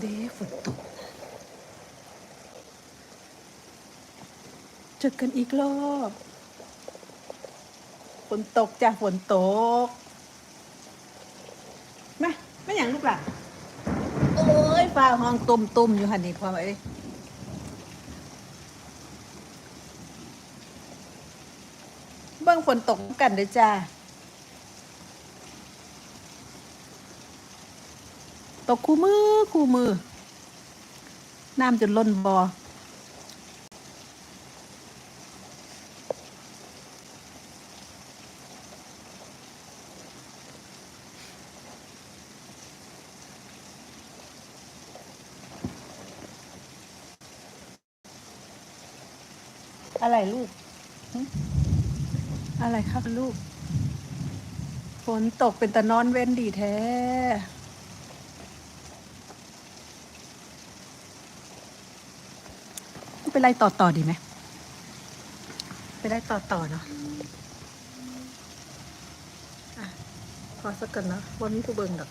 เด้ฝนตก เจอกันอีกรอบฝนตกจ้ะฝนตกมาไม่อย่างลูกหล่ะโอ้ยฟ้าห้องตุ่มตุ่มๆอยู่หันนี่พอไหมเบิ่งฝนตกกันเด้อจ้า ตกคู่มือคู่มือ น้ำจนล้นบอ่ออะไรลูก อะไรครับลูก ฝนตกเป็นตะนอนเว้นดีแท้ ไปไล่ต่อต่อดีไหมไปไล่ต่อต่อเนาะพอสักกันเนาะวันนี้กูเบิ่งดอก